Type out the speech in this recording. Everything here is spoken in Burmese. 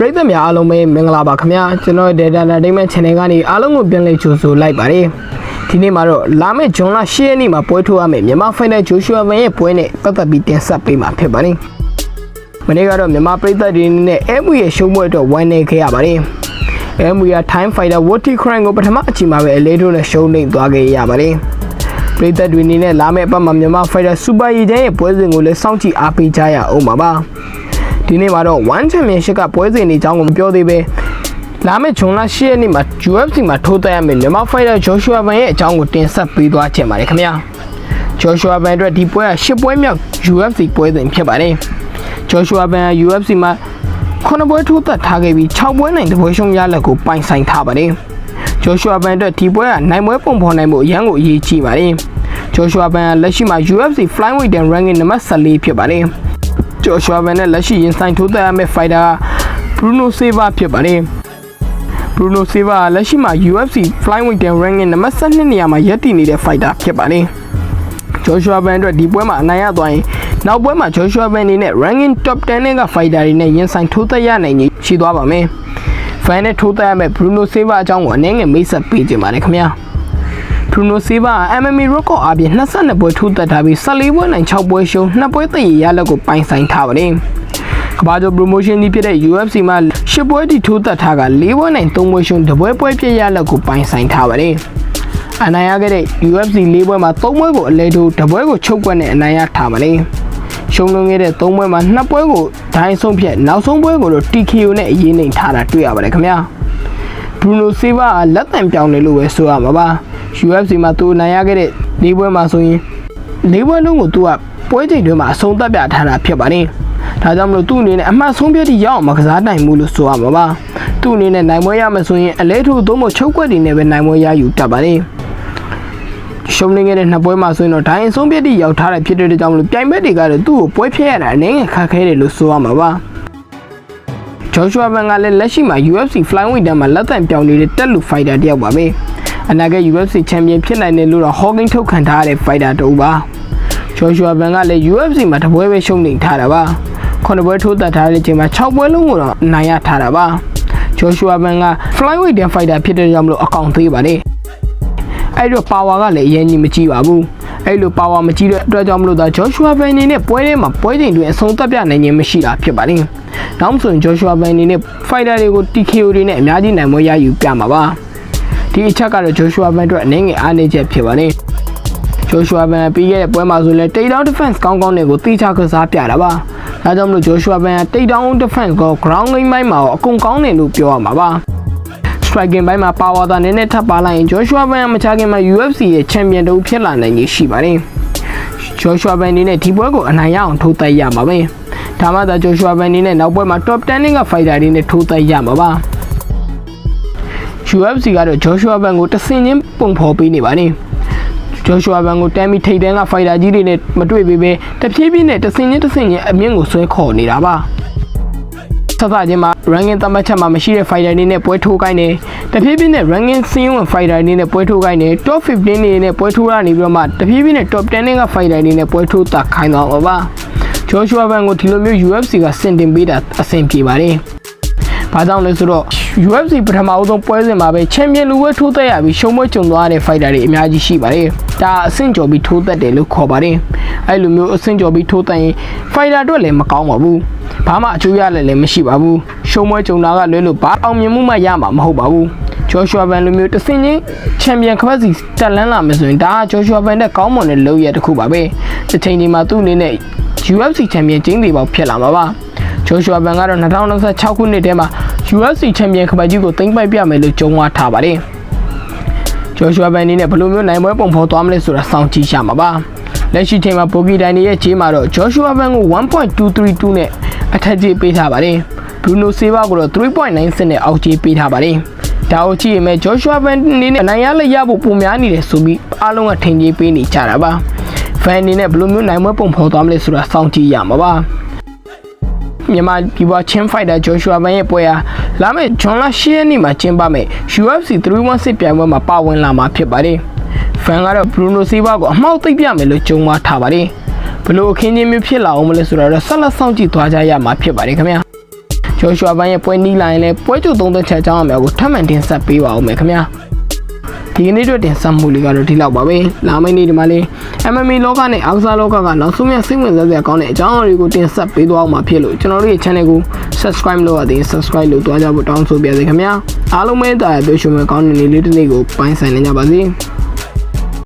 ပရိသတ်များအားလုံးပဲမင်္ဂလာပါခင်ဗျာကျွန်တော် Data Entertainment Channel ကနေအားလုံးကိုပြန်လည်ကြိုဆိုလိုက်ပါတယ်ဒီနေ့မှာတော့လာမယ့်ဂျွန်လ10ရက်နေ့မှာပွဲထိုးရမယ့်မြန်မာ Final Joshua Van ရဲ့ပွဲနဲ့ပတ်သက်ပြီးတင်ဆက်ပေးမှာဖြစ်ပါတယ်မနေ့ကတော့မြန်မာပရိသတ်တွေအနေနဲ့ MU ရဲ့ရှုံးပွဲအတွက်ဝိုင်းနေခဲ့ရပါတယ် MU က Time Fighter World Crown ကိုပထမအချိန်မှာပဲအလေးထိုးနဲ့ရှုံးနေသွားခဲ့ရပါတယ်ပရိသတ်တွေအနေနဲ့လာမယ့်အပတ်မှာမြန်မာ Fighter Super ရီချန်ရဲ့ပွဲစဉ်ကိုလည်းစောင့်ကြည့်အားပေးကြရအောင်ပါပါ ဒီနေ့မှာတော့ One Championship ကပွဲစဉ်တွေအကြောင်းကိုမပြောသေးပဲလာမယ့်ဂျွန်လ10ရက်နေ့မှာ UFC မှာထိုးသက်ရမယ့်မြန်မာ Fighter Joshua Van ရဲ့အကြောင်းကိုတင်ဆက်ပေးသွားချင်ပါတယ်ခင်ဗျာ Joshua Van အတွက်ဒီပွဲက10ပွဲမြောက် UFC ပွဲစဉ်ဖြစ်ပါတယ် Joshua Van က UFC မှာခုနှစ်ပွဲထိုးသက်ထားခဲ့ပြီး6ပွဲနိုင်တပွဲရှုံးရလက်ကိုပိုင်ဆိုင်ထားပါတယ်။ Joshua Van အတွက်ဒီပွဲကနိုင်ပွဲပုံဖော်နိုင်မှုအရန်ကိုအရေးကြီးပါတယ်။ Joshua Van ကလက်ရှိမှာ UFC Flyweight and Ranking နံပါတ်14ဖြစ်ပါတယ်။ Joshua Van နဲ့လက်ရှိရင်ဆိုင်ထိုးသက်ရမယ့် fighter က Bruno Silva ဖြစ်ပါတယ်။ Bruno Silva ကလက်ရှိမှာ UFC Flyweight and Ranking နံပါတ်12နေရာမှာရပ်တည်နေတဲ့ fighter ဖြစ်ပါတယ်။ Joshua Van အတွက်ဒီပွဲမှာအနိုင်ရသွားရင်နောက်ပွဲမှာ Joshua Van အနေနဲ့ ranking top 10နဲ့က fighter တွေနဲ့ရင်ဆိုင်ထိုးသက်ရနိုင်ကြီးရှိသွားပါမယ်။ Fan နဲ့ထိုးသက်ရမယ့် Bruno Silva အကြောင်းကိုအနည်းငယ်မိတ်ဆက်ပေးကြပါမယ်ခင်ဗျာ။ Bruno Silva က MMA record အပြင်22ပွဲထိုးသက်ထားပြီး14ပွဲနိုင်6ပွဲရှုံး2ပွဲသိရရလက်ကိုပိုင်ဆိုင်ထားပါတယ်။ကမ္ဘာကျော် promotion ကြီးဖြစ်တဲ့ UFC မှာ10ပွဲထိထိုးသက်ထားက4ပွဲနိုင်3ပွဲရှုံး2ပွဲပွဲပြည့်ရလက်ကိုပိုင်ဆိုင်ထားပါတယ်။အနိုင်ရခဲ့တဲ့ UFC ၄ပွဲမှာ3ပွဲကိုအလဲထိုး2ပွဲကိုချုပ်ကွက်နဲ့အနိုင်ရထားပါတယ်။ရှုံးလွန်ခဲ့တဲ့3ပွဲမှာ2ပွဲကိုဒိုင်းဆုံးဖြတ်နောက်ဆုံးပွဲကိုတော့ TKO နဲ့အရေးနှိမ်ထားတာတွေ့ရပါတယ်ခင်ဗျာ။ Bruno Silva ကလက်တံပြောင်းတယ်လို့ပဲဆိုရမှာပါ။ UFC မှာသူအနိုင်ရခဲ့တဲ့၄ပွဲမှာဆိုရင်၄ပွဲလုံးကိုသူကပွဲချိန်တွင်းမှာအဆုံးသတ်ပြထားတာဖြစ်ပါတယ်။ဒါကြောင့်မလို့သူ့အနေနဲ့အမှတ်ဆုံးဖြတ်တိရောက်အောင်မကစားနိုင်ဘူးလို့ဆိုရမှာပါ။သူ့အနေနဲ့နိုင်ပွဲရမယ်ဆိုရင်အလဲထိုးသုံးဖို့ချုပ်ကွက်တွေနဲ့ပဲနိုင်ပွဲရယူတတ်ပါတယ်။ရှုံးနေခဲ့တဲ့နှစ်ပွဲမှာဆိုရင်တော့ဒိုင်းအဆုံးပြတ်တိရောက်ထားတဲ့ဖြစ်တဲ့ကြောင့်မလို့ပြိုင်ဘက်တွေကတော့သူ့ကိုပွဲဖျက်ရတာအနေငယ်ခက်ခဲတယ်လို့ဆိုရမှာပါ။ Joshua Van ကလည်းလက်ရှိမှာ UFC Flyweight တန်းမှာလက်တံပြောင်းနေတဲ့တက်လူ fighter တယောက်ပါပဲ။ အနာဂတ် UFC Champion ဖြစ်နိုင်တယ်လို့တော့ Hawking ထုတ်ခံထားရတဲ့ fighter တူပါ။ Joshua Van ကလည်း UFC မှာတပွဲပဲရှုံးနေထားတာပါ။ခုနှစ်ပွဲထိုးသက်ထားတဲ့အချိန်မှာ6ပွဲလုံးကိုတော့နိုင်ရထားတာပါ။ Joshua Van က Flyweight တန်း fighter ဖြစ်တဲ့ကြောင့်မလို့အကောင့်သေးပါတယ်။အဲ့တော့ power ကလည်းအရင်ကြီးမကြည့်ပါဘူး။အဲ့လို power မကြည့်တဲ့အတွက်ကြောင့်မလို့ဒါ Joshua Van အနေနဲ့ပွဲထဲမှာပွဲချိန်တွင်အဆုံးသတ်ပြနိုင်ခြင်းမရှိတာဖြစ်ပါတယ်။နောက်ဆိုရင် Joshua Van အနေနဲ့ fighter တွေကို TKO တွေနဲ့အများကြီးနိုင်ပွဲရယူပြမှာပါ။ ဒီအချက်ကတော့ Joshua Van အတွက်အနေငယ်အားနည်းချက်ဖြစ်ပါတယ်။ Joshua Van ပြီးခဲ့တဲ့ပွဲမှာဆိုလည်း takedown defense ကောင်းကောင်းတွေကိုတိကျကစားပြတာပါ။ဒါကြောင့်မလို့ Joshua Van က takedown defense ကို ground game ပိုင်းမှာအကုန်ကောင်းတယ်လို့ပြောရမှာပါ။ striking ဘိုင်းမှာ power သာနည်းနည်းထပ်ပါလိုက်ရင် Joshua Van မချခင်မှာ UFC ရဲ့ champion တူဖြစ်လာနိုင်ကြီးရှိပါတယ်။ Joshua Van အနေနဲ့ဒီပွဲကိုအနိုင်ရအောင်ထိုးသက်ရမှာပဲ။ဒါမှသာ Joshua Van အနေနဲ့နောက်ပွဲမှာ top 10က fighter တွေနဲ့ထိုးသက်ရမှာပါ။ UFC ကတော့ Joshua Van ကိုတဆင်ချင်းပုံဖော်ပေးနေပါတယ်။ Joshua Van ကိုတမ်းပြီးထိပ်တန်းက fighter ကြီးတွေနဲ့မတွေ့ပေပဲတဖြည်းဖြည်းနဲ့တဆင်ချင်းတဆင်ချင်းအမြင့်ကိုဆွဲခေါ်နေတာပါ။ဆက်စချင်းမှာ ranking သတ်မှတ်ချက်မှာမရှိတဲ့ fighter တွေနဲ့ပွဲထိုးကိုင်းတယ်။တဖြည်းဖြည်းနဲ့ ranking စင်းဝင် fighter တွေနဲ့ပွဲထိုးကိုင်းတယ်။ top 15တွေနဲ့ပွဲထိုးရနေပြီးတော့မှတဖြည်းဖြည်းနဲ့ top 10တွေက fighter တွေနဲ့ပွဲထိုးတာခိုင်းသွားပါပါ။ Joshua Van ကိုဒီလိုမျိုး UFC ကစင်တင်ပေးတာအဆင်ပြေပါတယ်။ဘာကြောင့်လဲဆိုတော့ UFC ပထမအဆုံးပွဲစဉ်မှာပဲ champion လူဝဲထိုးသက်ရပြီးရှုံးပွဲကြုံသွားတဲ့ fighter တွေအများကြီးရှိပါတယ်။ဒါအဆင့်ကျော်ပြီးထိုးသက်တယ်လို့ခေါ်ပါတယ်။အဲ့လိုမျိုးအဆင့်ကျော်ပြီးထိုးသက်ရင် fighter အတွက်လည်းမကောင်းပါဘူး။ဘာမှအကျိုးရလည်းလည်းမရှိပါဘူး။ရှုံးပွဲကြုံတာကလွဲလို့ဘာအောင်မြင်မှုမှရမှာမဟုတ်ပါဘူး။ Joshua Van လိုမျိုးတဆင်ချင်း champion ခပတ်စီတက်လန်းလာမယ်ဆိုရင်ဒါက Joshua Van နဲ့ကောင်းမွန်တဲ့လုပ်ရတစ်ခုပါပဲ။တစ်ချိန်ဒီမှာသူ့အနေနဲ့ UFC champion ကျင်းသေးပေါက်ဖြစ်လာမှာပါ။ Joshua Van ကတော့2026ခုနှစ်ထဲမှာ UFC champion ခပတ်ကြီးကိုသိမ်းပိုက်ပြမယ်လို့ကြုံဝါထားပါတယ်။ Joshua Van အနေနဲ့ဘယ်လိုမျိုးနိုင်ပွဲပုံဖော်သွားမလဲဆိုတာစောင့်ကြည့်ရမှာပါ။လက်ရှိချိန်မှာပိုကီဒိုင်ရဲ့ခြေမှာတော့ Joshua Van ကို1.232နဲ့အထက်ကြီးပေးထားပါတယ်။ Bruno Silva ကိုတော့3.96နဲ့အောက်ကြီးပေးထားပါတယ်။ဒါအကြည့်ရင်မဲ့ Joshua Van အနေနဲ့အနိုင်ရလက်ရဖို့ပုံများနေတယ်ဆိုပြီးအားလုံးကထင်ကြီးပေးနေကြတာပါ။ Van အနေနဲ့ဘယ်လိုမျိုးနိုင်ပွဲပုံဖော်သွားမလဲဆိုတာစောင့်ကြည့်ရမှာပါ။ မြန်မာပြည်ပွားချင်းဖိုက်တာ Joshua Van ရဲ့ပွဲဟာလာမယ့်ဂျွန်လ10ရက်နေ့မှာကျင်းပမယ့် UFC 316ပြိုင်ပွဲမှာပါဝင်လာမှာဖြစ်ပါတယ်။ Fan ကတော့ Bruno Silva ကိုအမှောက်သိပ်ပြမယ်လို့ကြုံမှာထားပါတယ်။ဘလို့အခင်းချင်းမျိုးဖြစ်လာအောင်မလဲဆိုတော့ဆက်လက်စောင့်ကြည့်သွားကြရမှာဖြစ်ပါတယ်ခင်ဗျာ။ဂျိုရှွာဘန်ရဲ့ပွဲနီးလာရင်လည်းပွဲချုပ်သုံးသက်ချက်အကြောင်းအများကိုထပ်မံတင်ဆက်ပေးပါဦးမယ်ခင်ဗျာ ဒီကနေ့အတွက်တင်ဆက်မှုလေးကတော့ဒီလောက်ပါပဲလာမယ့်နေ့ဒီမှာလေး MMA လောကနဲ့အောက်စားလောကကနောက်ဆုံးမြစိတ်ဝင်စားစရာကောင်းတဲ့အကြောင်းအရာတွေကိုတင်ဆက်ပေးသွားအောင်မှာဖြစ်လို့ကျွန်တော်တို့ရဲ့ channel ကို subscribe လုပ်ရသေးရင် subscribe လုပ်သွားကြဖို့တောင်းဆိုပါရစေခင်ဗျာအားလုံးပဲတာရပြောရှင်မဲ့ကောင်းတဲ့နေ့လေးတစ်နေ့ကိုပိုင်ဆိုင်နေကြပါစေ